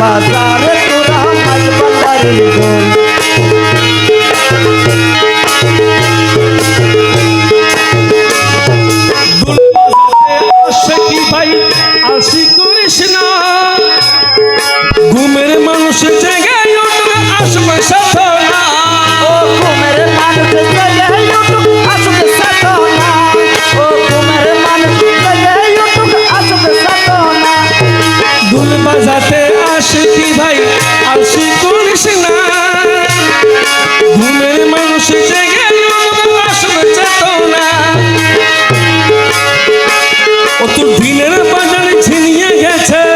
বাজারে তোরা মাই বাজারে ভাই? আলসি করিস না। ঘুমের মানুষ জায়গায় আসবে সাথে দুল বাজাতে সখী ভাই আলসি করিস না ঘুমের মানুষ জেগে চেতনা। ও তোর দিনের বাজারে ছিনিয়ে গেছে।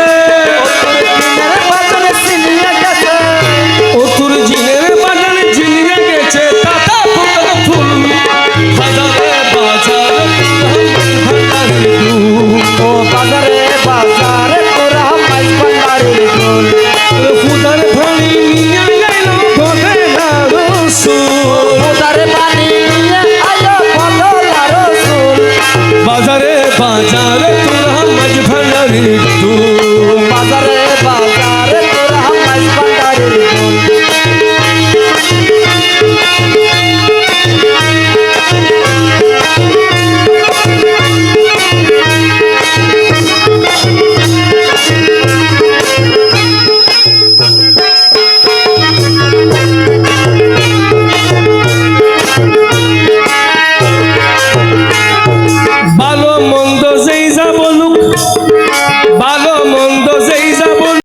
बाजार तुरा मजभनरी